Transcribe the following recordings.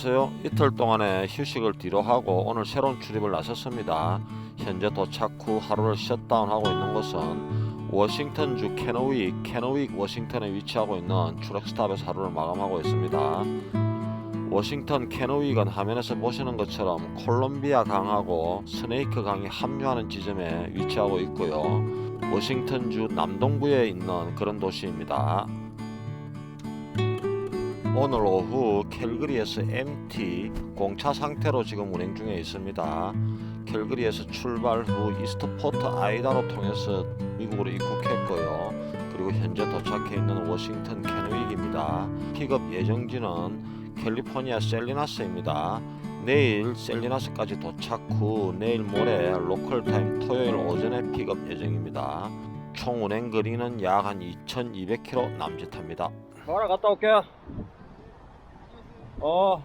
안녕하세요. 이틀 동안의 휴식을 뒤로 하고 오늘 새로운 출입을 나섰습니다. 현재 도착 후 하루를 셧다운하고 있는 곳은 워싱턴주 캐노윅, 캐노윅 워싱턴에 위치하고 있는 트럭스탑에서 하루를 마감하고 있습니다. 워싱턴 캐노윅은 화면에서 보시는 것처럼 콜롬비아 강하고 스네이크 강이 합류하는 지점에 위치하고 있고요. 워싱턴주 남동부에 있는 그런 도시입니다. 오늘 오후 캘거리에서 MT 공차 상태로 지금 운행 중에 있습니다. 캘거리에서 출발 후 이스트포트 아이다로 통해서 미국으로 입국했고요. 그리고 현재 도착해 있는 워싱턴 캐노윅입니다. 픽업 예정지는 캘리포니아 셀리나스입니다. 내일 셀리나스까지 도착 후 내일 모레 로컬 타임 토요일 오전에 픽업 예정입니다. 총 운행 거리는 약 한 2,200km 남짓합니다. 가라 갔다 올게. 어.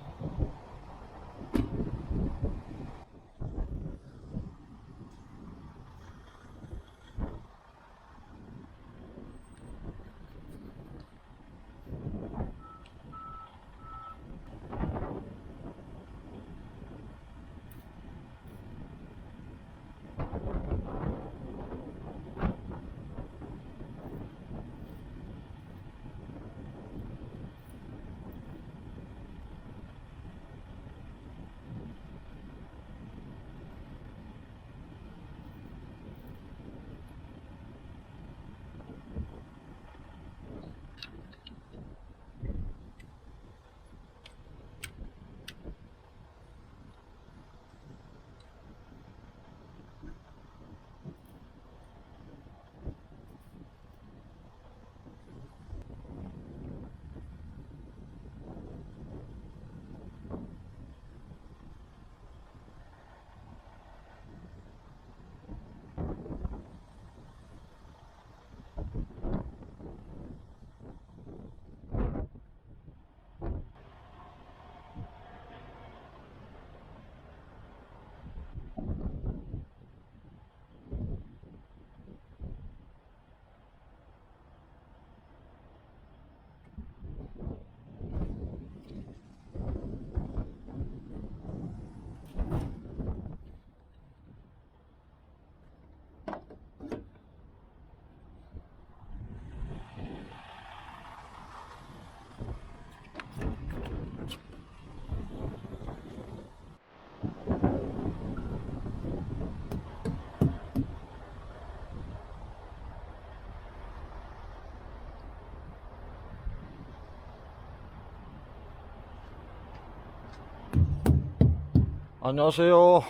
안녕하세요.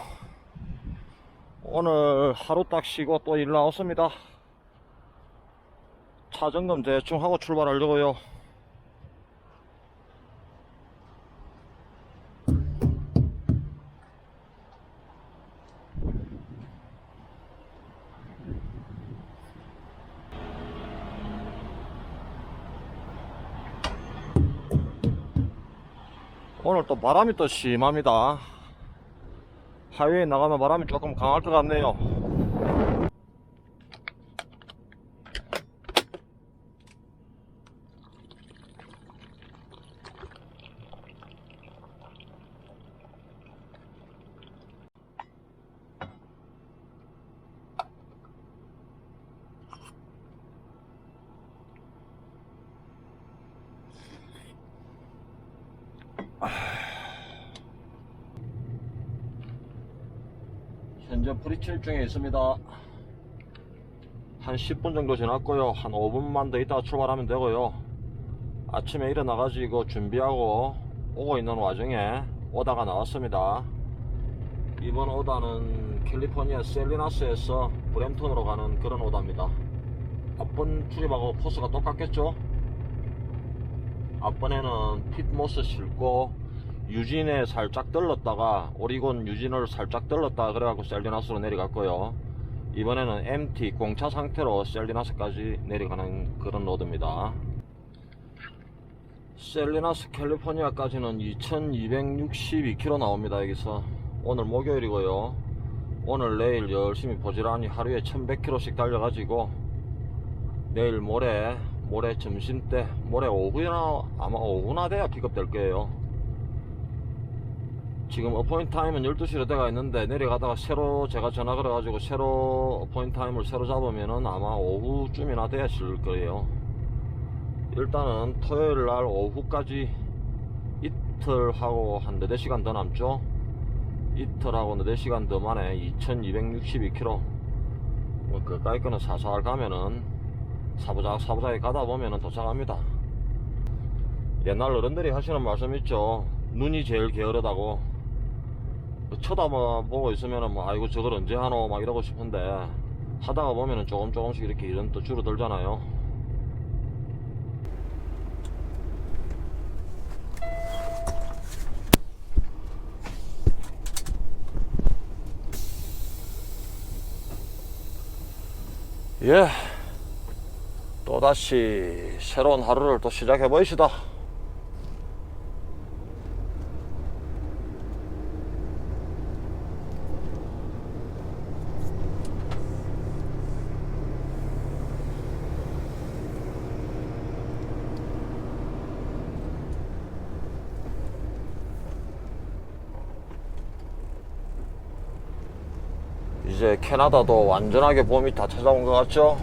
오늘 하루 딱 쉬고 또 일 나왔습니다. 차 점검 대충 하고 출발하려고요. 오늘 또 바람이 또 심합니다. 하이웨이 나가면 바람이 조금 강할 것 같네요. 중에 있습니다. 한 10분 정도 지났고요. 한 5분만 더 있다가 출발하면 되고요. 아침에 일어나가지고 준비하고 오고 있는 와중에 오다가 나왔습니다. 이번 오다는 캘리포니아 셀리나스에서 브램톤으로 가는 그런 오다입니다. 앞번 출입하고 코스가 똑같겠죠? 앞번에는 핏모스 싣고 유진에 살짝 들렀다가 오리곤 유진을 살짝 들렀다가 그래갖고 셀리나스로 내려갔고요. 이번에는 MT 공차 상태로 셀리나스까지 내려가는 그런 로드입니다. 셀리나스 캘리포니아까지는 2262km 나옵니다. 여기서 오늘 목요일이고요. 오늘 내일 열심히 보지란히 하루에 1100km씩 달려가지고 내일 모레 모레 점심때 모레 오후나 아마 오후나 돼야 픽업될 거예요. 지금 어포인트 타임은 12시로 돼가 있는데 내려가다가 새로 제가 전화 걸어가지고 새로 어포인트 타임을 새로 잡으면은 아마 오후쯤이나 되실 거예요. 일단은 토요일 날 오후까지 이틀 하고 한 4시간 더 남죠. 이틀하고 4시간 더 만에 2262km. 뭐 그까이 거는 사살 가면은 사부작 사부작에 가다 보면은 도착합니다. 옛날 어른들이 하시는 말씀 있죠. 눈이 제일 게으르다고. 쳐다보고 있으면은 뭐 아이고 저걸 언제 하노 막 이러고 싶은데 하다가 보면은 조금 조금씩 이렇게 일은 또 줄어들잖아요. 예. 또다시 새로운 하루를 또 시작해 보이시다. 이제 캐나다도 완전하게 봄이 다 찾아온 것 같죠?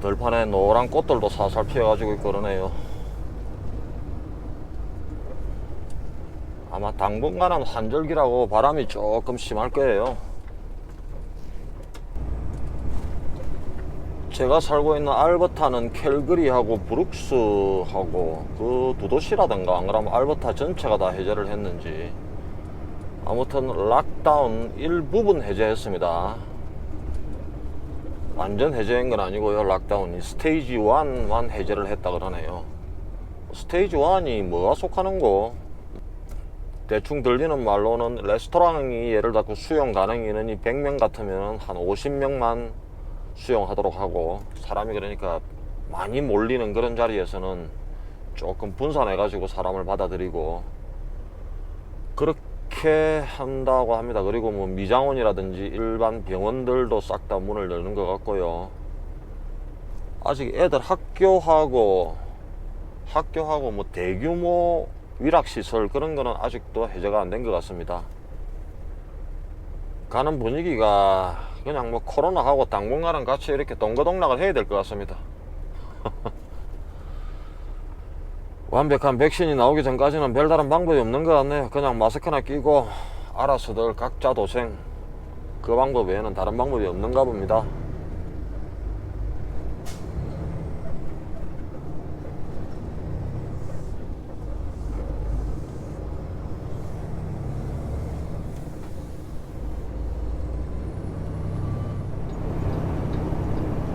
들판에 노란 꽃들도 살살 피어가지고 그러네요. 아마 당분간은 환절기라고 바람이 조금 심할 거예요. 제가 살고 있는 알버타는 캘거리하고 브룩스하고 그 두 도시라든가 안 그러면 알버타 전체가 다 해제를 했는지 아무튼 락다운 일부분 해제했습니다. 완전 해제한 건 아니고요. 락다운이 스테이지 1만 해제를 했다 그러네요. 스테이지 1이 뭐가 속하는 거? 대충 들리는 말로는 레스토랑이 예를 들어 수용 가능 인원이 100명 같으면 한 50명만 수용하도록 하고 사람이 그러니까 많이 몰리는 그런 자리에서는 조금 분산해 가지고 사람을 받아들이고 그렇게 한다고 합니다. 그리고 뭐 미장원이라든지 일반 병원들도 싹 다 문을 열는 것 같고요. 아직 애들 학교하고 학교하고 뭐 대규모 위락 시설 그런 거는 아직도 해제가 안 된 것 같습니다. 가는 분위기가 그냥 뭐 코로나하고 당분간은 같이 이렇게 동거동락을 해야 될 것 같습니다. 완벽한 백신이 나오기 전까지는 별다른 방법이 없는 것 같네요. 그냥 마스크나 끼고 알아서들 각자 도생 그 방법 외에는 다른 방법이 없는가 봅니다.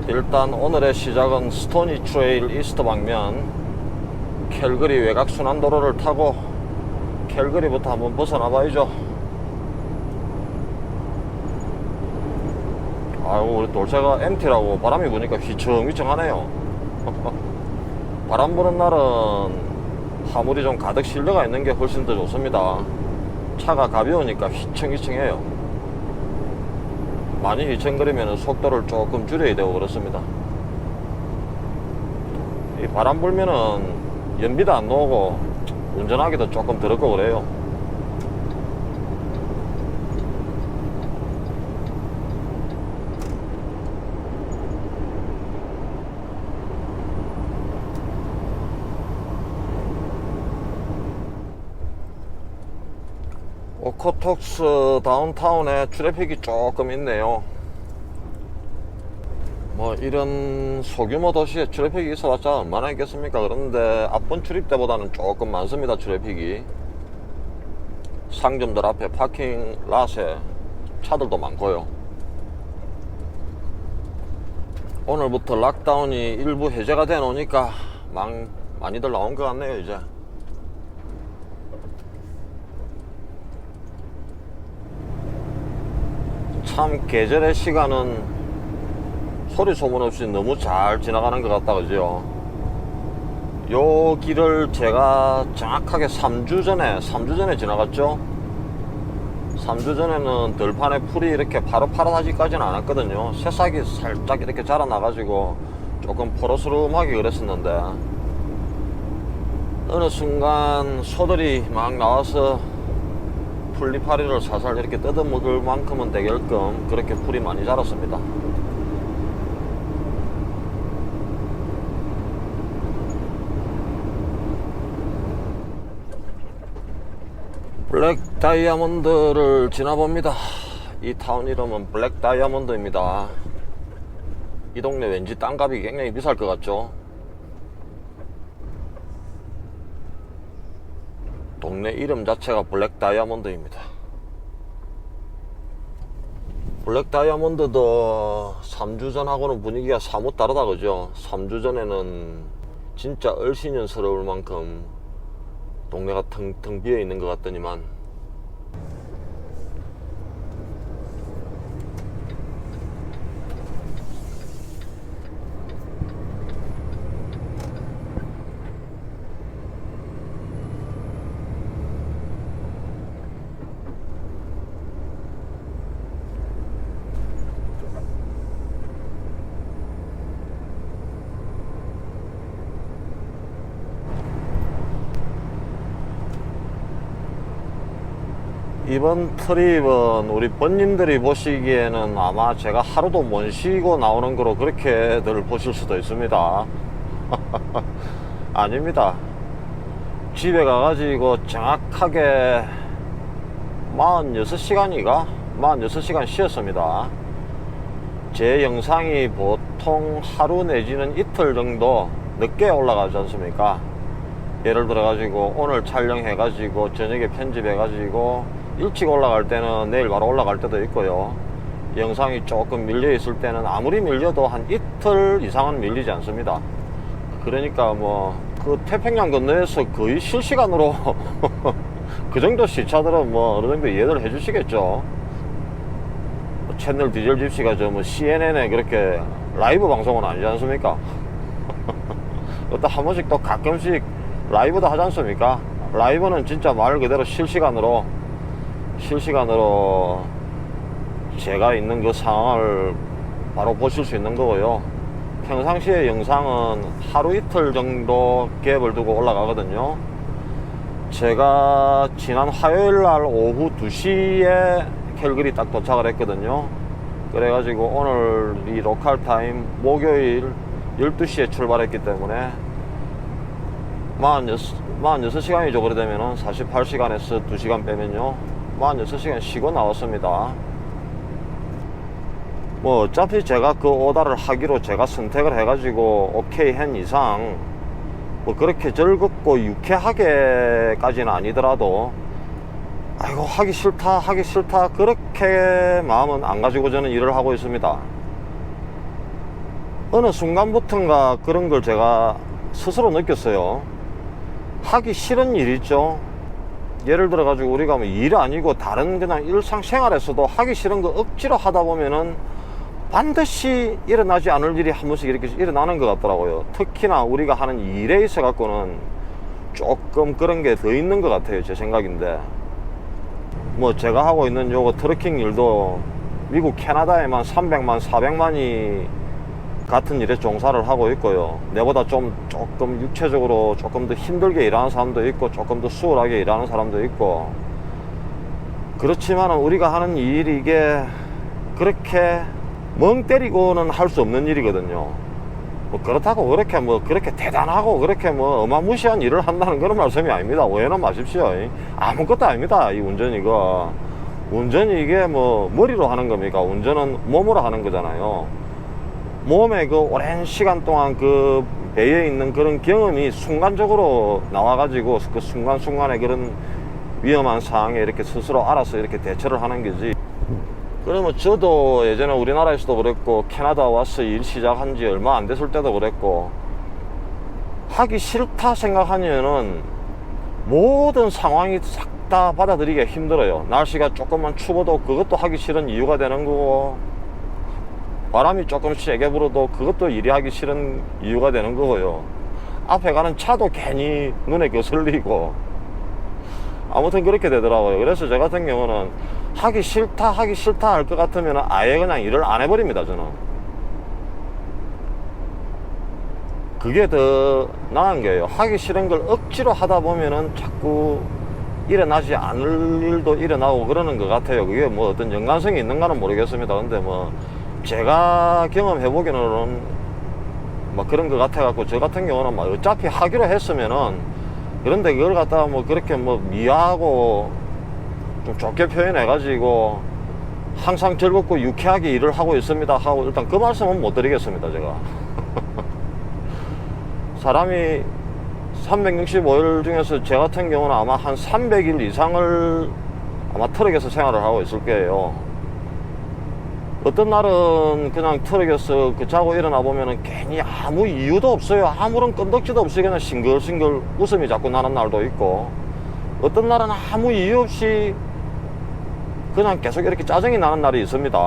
일단 오늘의 시작은 스토니 트레일 이스트 방면 캘거리 외곽 순환도로를 타고 캘거리부터 한번 벗어나 봐야죠. 아이고 우리 돌체가 MT라고 바람이 부니까 휘청휘청하네요. 바람 부는 날은 화물이 좀 가득 실려가 있는 게 훨씬 더 좋습니다. 차가 가벼우니까 휘청휘청해요. 많이 휘청거리면 속도를 조금 줄여야 되고 그렇습니다. 이 바람 불면은 연비도 안 나오고 운전하기도 조금 더럽고 그래요. 오코톡스 다운타운에 트래픽이 조금 있네요. 뭐 이런 소규모 도시에 트래픽이 있어봤자 얼마나 있겠습니까? 그런데 앞번 출입 때보다는 조금 많습니다. 트래픽이 상점들 앞에 파킹 랏에 차들도 많고요. 오늘부터 락다운이 일부 해제가 돼 놓으니까 많, 많이들 나온 것 같네요 이제. 참 계절의 시간은 소리 소문 없이 너무 잘 지나가는 것 같다 그죠? 요 길을 제가 정확하게 3주 전에 3주 전에 지나갔죠? 3주 전에는 들판에 풀이 이렇게 바로 파랗다지까지는 않았거든요. 새싹이 살짝 이렇게 자라나 가지고 조금 포로스름하게 그랬었는데 어느 순간 소들이 막 나와서 풀리파리를 살살 이렇게 뜯어 먹을 만큼은 되게끔 그렇게 풀이 많이 자랐습니다. 블랙 다이아몬드를 지나봅니다. 이 타운 이름은 블랙 다이아몬드입니다. 이 동네 왠지 땅값이 굉장히 비쌀 것 같죠? 동네 이름 자체가 블랙 다이아몬드입니다. 블랙 다이아몬드도 3주 전하고는 분위기가 사뭇 다르다 그죠? 3주 전에는 진짜 얼씬년스러울 만큼 동네가 텅텅 비어 있는 것 같더니만 이번 트립은 우리 번님들이 보시기에는 아마 제가 하루도 못 쉬고 나오는 거로 그렇게들 보실 수도 있습니다. 아닙니다. 집에 가가지고 정확하게 46시간이가 46시간 쉬었습니다. 제 영상이 보통 하루 내지는 이틀 정도 늦게 올라가지 않습니까? 예를 들어 가지고 오늘 촬영해 가지고 저녁에 편집해 가지고 일찍 올라갈 때는 내일 바로 올라갈 때도 있고요. 영상이 조금 밀려 있을 때는 아무리 밀려도 한 이틀 이상은 밀리지 않습니다. 그러니까 뭐 그 태평양 건너에서 거의 실시간으로 그 정도 시차들은 뭐 어느 정도 이해를 해 주시겠죠. 채널 디젤 집시가 저 뭐 CNN에 그렇게 라이브 방송은 아니지 않습니까? 또 한 번씩 또 가끔씩 라이브도 하지 않습니까? 라이브는 진짜 말 그대로 실시간으로 실시간으로 제가 있는 그 상황을 바로 보실 수 있는 거고요. 평상시에 영상은 하루 이틀 정도 갭을 두고 올라가거든요. 제가 지난 화요일 날 오후 2시에 캘거리 딱 도착을 했거든요. 그래가지고 오늘 이 로컬 타임 목요일 12시에 출발했기 때문에 46, 46시간이죠. 그러되면은 48시간에서 2시간 빼면요. 46시간 쉬고 나왔습니다. 뭐 어차피 제가 그 오다를 하기로 제가 선택을 해가지고 오케이 한 이상 뭐 그렇게 즐겁고 유쾌하게까지는 아니더라도 아이고 하기 싫다 하기 싫다 그렇게 마음은 안 가지고 저는 일을 하고 있습니다. 어느 순간부터인가 그런 걸 제가 스스로 느꼈어요. 하기 싫은 일 있죠. 예를 들어 가지고 우리가 뭐 일 아니고 다른 그냥 일상생활에서도 하기 싫은 거 억지로 하다 보면은 반드시 일어나지 않을 일이 한 번씩 이렇게 일어나는 것 같더라고요. 특히나 우리가 하는 일에 있어 갖고는 조금 그런 게 더 있는 것 같아요. 제 생각인데. 뭐 제가 하고 있는 요거 트러킹 일도 미국 캐나다에만 300만, 400만이 같은 일에 종사를 하고 있고요. 내보다 좀 조금 육체적으로 조금 더 힘들게 일하는 사람도 있고 조금 더 수월하게 일하는 사람도 있고 그렇지만 우리가 하는 일이 이게 그렇게 멍 때리고는 할 수 없는 일이거든요. 뭐 그렇다고 그렇게 뭐 그렇게 대단하고 그렇게 뭐 어마무시한 일을 한다는 그런 말씀이 아닙니다. 오해는 마십시오. 아무것도 아닙니다. 이 운전이 거 운전이 이게 뭐 머리로 하는 겁니까? 운전은 몸으로 하는 거잖아요. 몸에 그 오랜 시간 동안 그 배에 있는 그런 경험이 순간적으로 나와가지고 그 순간순간에 그런 위험한 상황에 이렇게 스스로 알아서 이렇게 대처를 하는 거지. 그러면 저도 예전에 우리나라에서도 그랬고 캐나다 와서 일 시작한 지 얼마 안 됐을 때도 그랬고 하기 싫다 생각하면은 모든 상황이 싹 다 받아들이기가 힘들어요. 날씨가 조금만 추워도 그것도 하기 싫은 이유가 되는 거고 바람이 조금 세게 불어도 그것도 일이 하기 싫은 이유가 되는 거고요. 앞에 가는 차도 괜히 눈에 거슬리고 아무튼 그렇게 되더라고요. 그래서 저 같은 경우는 하기 싫다 하기 싫다 할 것 같으면 아예 그냥 일을 안 해버립니다 저는 그게 더 나은 거예요 하기 싫은 걸 억지로 하다 보면은 자꾸 일어나지 않을 일도 일어나고 그러는 것 같아요. 그게 뭐 어떤 연관성이 있는가는 모르겠습니다. 근데 뭐 제가 경험해 보기에는 막 그런 것 같아 갖고 저 같은 경우는 막 어차피 하기로 했으면은 그런데 그걸 갖다가 뭐 그렇게 뭐 미화하고 좀 좋게 표현해 가지고 항상 즐겁고 유쾌하게 일을 하고 있습니다 하고 일단 그 말씀은 못 드리겠습니다 제가 사람이 365일 중에서 제 같은 경우는 아마 한 300일 이상을 아마 트럭에서 생활을 하고 있을 거예요. 어떤 날은 그냥 트럭에서 그 자고 일어나 보면은 괜히 아무 이유도 없어요. 아무런 끈덕지도 없이 그냥 싱글싱글 웃음이 자꾸 나는 날도 있고 어떤 날은 아무 이유 없이 그냥 계속 이렇게 짜증이 나는 날이 있습니다.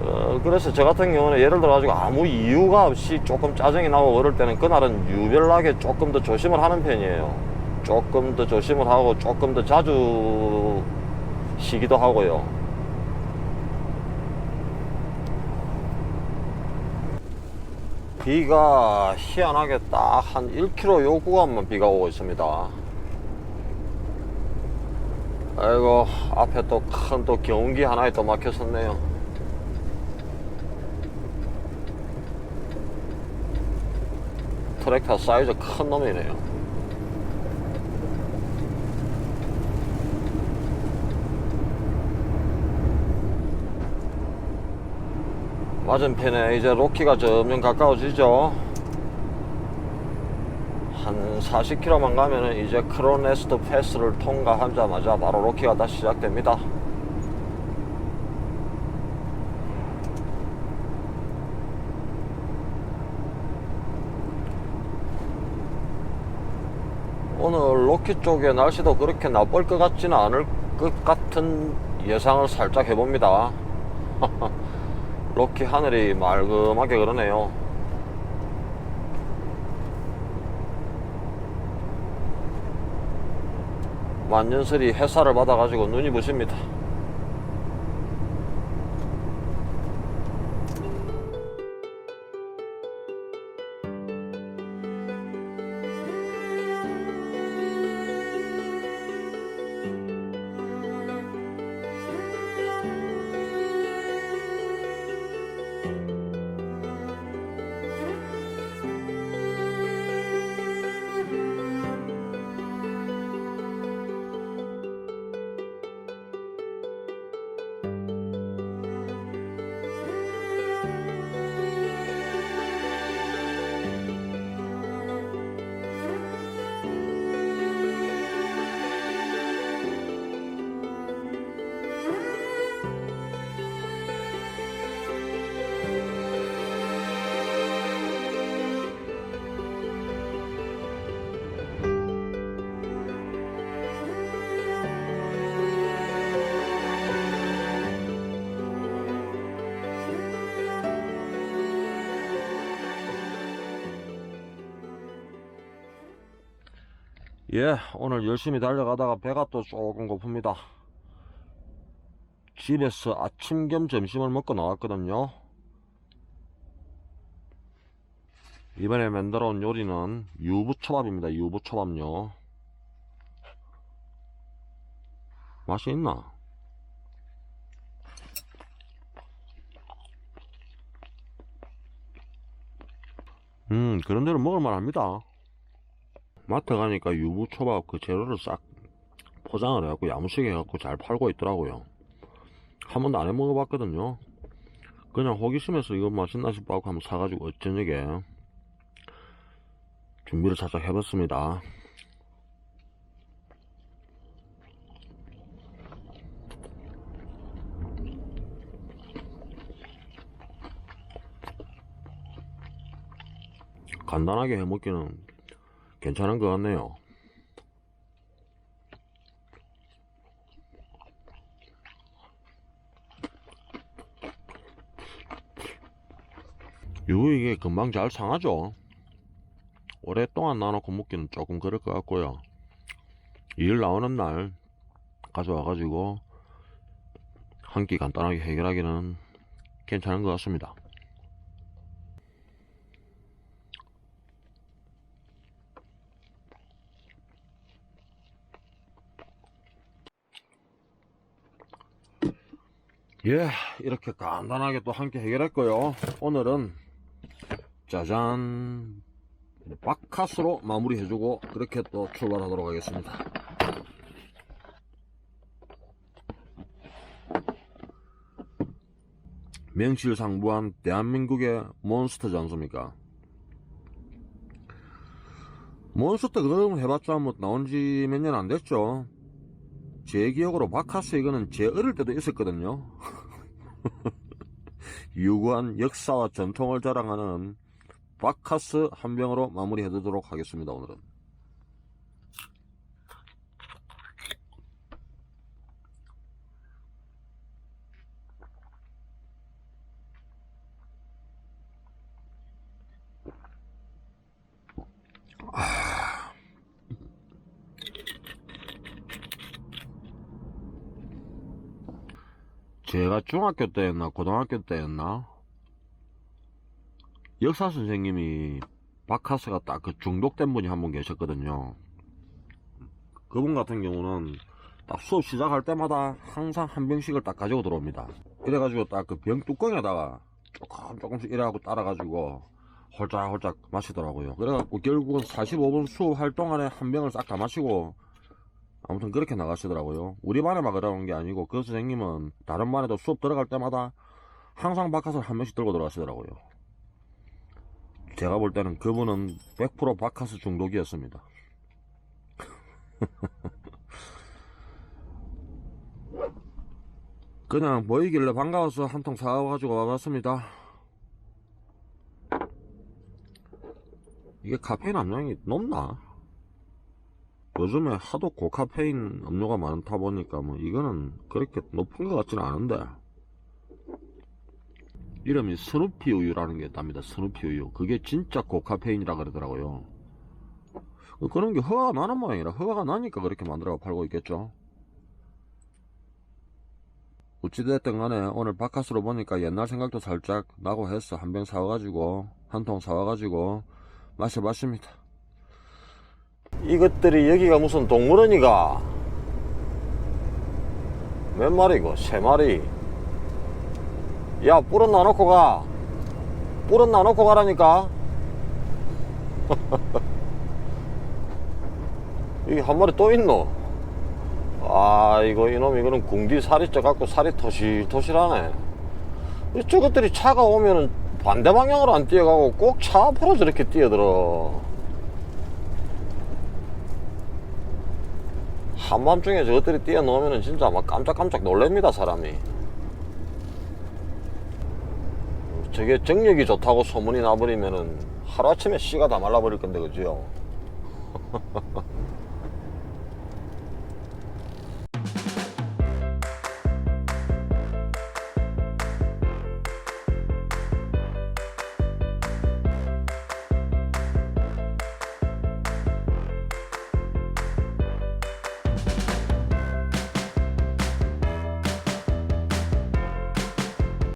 어, 그래서 저 같은 경우는 예를 들어 가지고 아무 이유가 없이 조금 짜증이 나고 그럴 때는 그날은 유별나게 조금 더 조심을 하는 편이에요. 조금 더 조심을 하고 조금 더 자주 쉬기도 하고요. 비가 희한하게 딱 한 1km 요 구간만 비가 오고 있습니다. 아이고 앞에 또 큰또 경운기 하나에 또 막혔었네요. 트랙터 사이즈 큰 놈이네요. 맞은편에 이제 로키가 점점 가까워지죠. 한 40km만 가면은 이제 크로네스트 패스를 통과하자마자 바로 로키가 다시 시작됩니다. 오늘 로키 쪽에 날씨도 그렇게 나쁠 것 같지는 않을 것 같은 예상을 살짝 해봅니다. 로키 하늘이 맑음하게 그러네요. 만년설이 햇살을 받아가지고 눈이 부십니다. 예, 오늘 열심히 달려가다가 배가 또 조금 고픕니다. 집에서 아침 겸 점심을 먹고 나왔거든요. 이번에 만들어 온 요리는 유부초밥입니다. 유부초밥요. 맛이 있나? 음, 그런 대로 먹을만 합니다. 마트 가니까 유부초밥 그 재료를 싹 포장을 해갖고 야무지게 해갖고 잘 팔고 있더라고요. 한 번도 안 해 먹어봤거든요. 그냥 호기심에서 이거 맛있나 싶어 갖고 한번 사가지고 어쩌녁에 준비를 살짝 해봤습니다. 간단하게 해먹기는 괜찮은 것 같네요. 요 이게 금방 잘 상하죠. 오랫동안 놔놓고 먹기는 조금 그럴 것 같고요. 일 나오는 날 가져와가지고 한 끼 간단하게 해결하기는 괜찮은 것 같습니다. 예, 이렇게 간단하게 또 함께 해결했고요. 오늘은 짜잔 바카스로 마무리해주고 그렇게 또 출발하도록 하겠습니다. 명실상부한 대한민국의 몬스터지 않습니까? 몬스터 그거 해봤자 뭐 나온 지 몇 년 안 됐죠. 제 기억으로 바카스 이거는 제 어릴 때도 있었거든요. 유구한 역사와 전통을 자랑하는 바카스 한 병으로 마무리해 두도록 하겠습니다, 오늘은. 제가 중학교 때였나 고등학교 때였나 역사 선생님이 바카스가 딱 그 중독된 분이 한 분 계셨거든요. 그분 같은 경우는 딱 수업 시작할 때마다 항상 한 병씩을 딱 가지고 들어옵니다. 이래가지고 딱 그 병 뚜껑에다가 조금 조금씩 이래갖고 따라가지고 홀짝홀짝 마시더라고요. 그래갖고 결국은 45분 수업할 동안에 한 병을 싹 다 마시고 아무튼 그렇게 나가시더라고요. 우리 반에만 그러는 게 아니고 그 선생님은 다른 반에도 수업 들어갈 때마다 항상 바카스를 한 명씩 들고 들어가시더라고요. 제가 볼 때는 그분은 100% 바카스 중독이었습니다. 그냥 보이길래 반가워서 한 통 사와가지고 와봤습니다. 이게 카페인 함량이 높나? 요즘에 하도 고카페인 음료가 많다 보니까 뭐 이거는 그렇게 높은 것 같지는 않은데. 이름이 스누피 우유라는 게 있답니다. 스누피 우유. 그게 진짜 고카페인이라 그러더라고요. 그런 게 허가가 나는 모양이라 허가가 나니까 그렇게 만들어 팔고 있겠죠. 어찌됐든 간에 오늘 바카스로 보니까 옛날 생각도 살짝 나고 해서 한 병 사와가지고 한 통 사와가지고 마셔봤습니다 이것들이 여기가 무슨 동물원이가? 몇 마리고? 세 마리. 야 뿔은 놔놓고 가. 뿔은 놔놓고 가라니까. 여기 한 마리 또 있노? 아 이거 이놈 이거는 궁디 살이 쪄갖고 살이 토실토실하네. 저것들이 차가 오면은 반대 방향으로 안 뛰어가고 꼭 차 앞으로 저렇게 뛰어들어 한밤중에 저것들이 뛰어놓으면 진짜 막 깜짝깜짝 놀랍니다 사람이. 저게 정력이 좋다고 소문이 나버리면은 하루아침에 씨가 다 말라버릴 건데 그죠